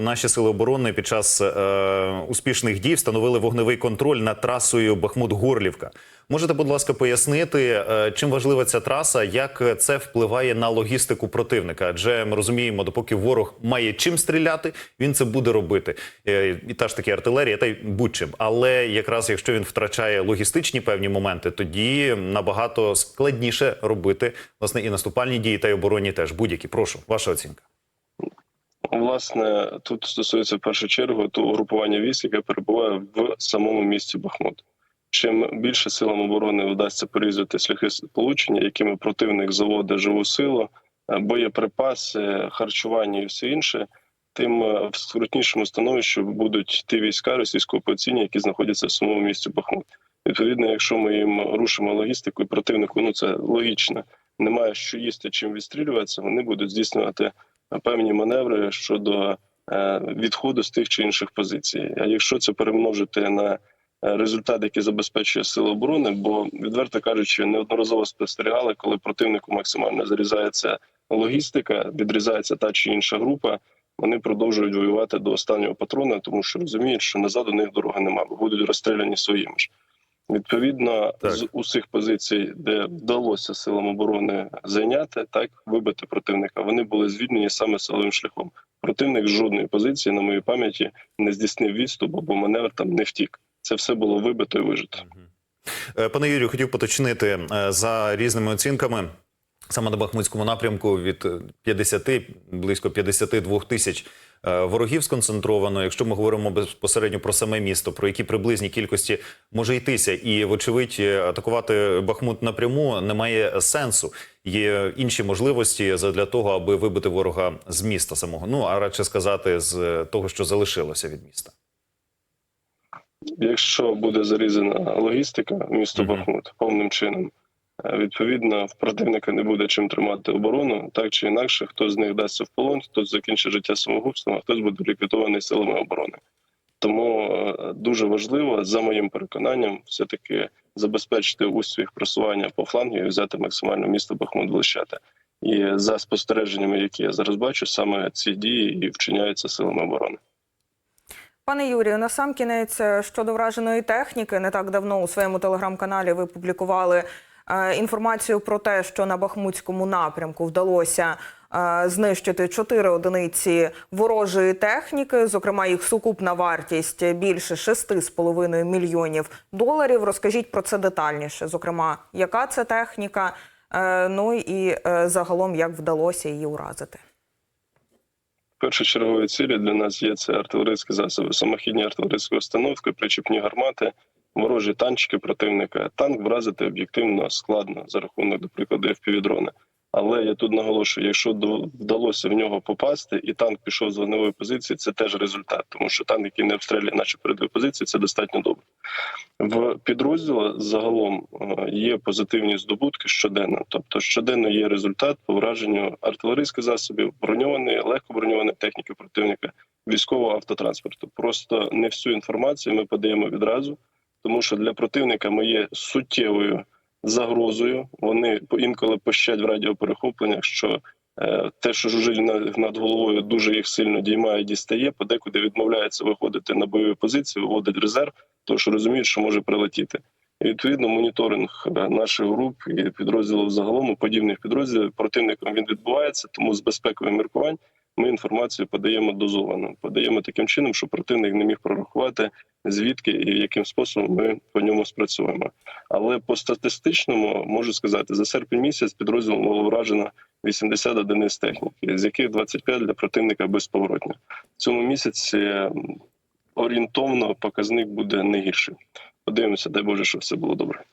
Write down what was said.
Наші сили оборони під час е, успішних дій встановили вогневий контроль над трасою Бахмут-Горлівка. Можете, будь ласка, пояснити, е, чим важлива ця траса, як це впливає на логістику противника? Адже ми розуміємо, допоки ворог має чим стріляти, він це буде робити. Е, і та ж таки артилерія, та й будь-чим. Але якраз якщо він втрачає логістичні певні моменти, тоді набагато складніше робити власне і наступальні дії, та й оборонні теж будь-які. Прошу, ваша оцінка. Власне, тут стосується в першу чергу того групування військ, яке перебуває в самому місті Бахмут. Чим більше силам оборони вдасться порізати шляхи сполучення, якими противник заводить живу силу, е, боєприпаси, харчування і все інше, тим е, в скрутнішому становищі будуть ті війська російсько-окупаційні, які знаходяться в самому місті Бахмут. Відповідно, якщо ми їм рушимо логістику і противнику, ну це логічно, немає що їсти, чим відстрілюватися, вони будуть здійснювати певні маневри щодо е, відходу з тих чи інших позицій. А якщо це перемножити на е, результат, який забезпечує сили оборони, бо відверто кажучи, неодноразово спостерігали, коли противнику максимально зарізається логістика, відрізається та чи інша група. Вони продовжують воювати до останнього патрона, тому що розуміють, що назад у них дороги немає, будуть розстріляні своїми ж. Відповідно, Так. з усіх позицій, де вдалося силам оборони зайняти, так вибити противника, вони були звільнені саме силовим шляхом. Противник з жодної позиції, на моїй пам'яті, не здійснив відступ або маневр там не втік. Це все було вибито і вижито. Е, Пане Юрію, хотів поточнити е, за різними оцінками. Саме на Бахмутському напрямку від е, 50, близько 52 тисяч е, ворогів сконцентровано. Якщо ми говоримо безпосередньо про саме місто, про які приблизні кількості може йтися, і вочевидь е, атакувати Бахмут напряму немає сенсу. Є інші можливості для того, аби вибити ворога з міста самого. Ну а радше сказати з е, того, що залишилося від міста. Якщо буде зарізана логістика місто Мгм. Бахмут повним чином, е, відповідно, в противника не буде чим тримати оборону, так чи інакше, хто з них дасться в полон, хтось закінчить життя самогубством, а хтось буде ліквідований силами оборони. Тому е, дуже важливо, за моїм переконанням, все таки забезпечити успіх просування по флангу і взяти максимально місто Бахмут влищати. І за спостереженнями, які я зараз бачу, саме ці дії і вчиняються силами оборони. Пане Юрію, насамкінець е, щодо враженої техніки, не так давно у своєму телеграм-каналі ви публікували е, інформацію про те, що на Бахмутському напрямку вдалося е, знищити чотири одиниці ворожої техніки. Зокрема, їх сукупна вартість більше 6,5 мільйонів доларів. Розкажіть про це детальніше. Зокрема, яка це техніка, е, ну і е, загалом як вдалося її уразити. Першочерговою цілі для нас є це артилерійські засоби, самохідні артилерійські установки, причіпні гармати, ворожі танчики противника. Танк вразити об'єктивно складно за рахунок, до прикладу, FPV-дрона. Але я тут наголошую, якщо вдалося в нього попасти, і танк пішов з вогневої позиції, це теж результат, тому що танк, який не обстрілює наші передові позиції, це достатньо добре. В підрозділу загалом е, є позитивні здобутки щоденно. Тобто щоденно є результат по враженню артилерійських засобів, броньованої, легкоброньованої техніки противника, військового автотранспорту. Просто не всю інформацію ми подаємо відразу, тому що для противника ми є суттєвою загрозою. Вони інколи пощать в радіоперехопленнях, що е, те, що жужить над, головою, дуже їх сильно діймає, дістає, подекуди відмовляється виходити на бойові позиції, виводить резерв, тому що розуміють, що може прилетіти. І відповідно моніторинг е, наших груп і підрозділів загалом подібних підрозділів противником він відбувається. Тому з безпекових міркувань ми інформацію подаємо дозовано. Подаємо таким чином, щоб противник не міг прорахувати звідки і яким способом ми по ньому спрацюємо. Але по статистичному можу сказати, за серпень місяць підрозділом було вражено 80 одиниць техніки, з яких 25 для противника безповоротно. В цьому місяці орієнтовно показник буде не гірший. Подивимося, дай Боже, щоб все було добре.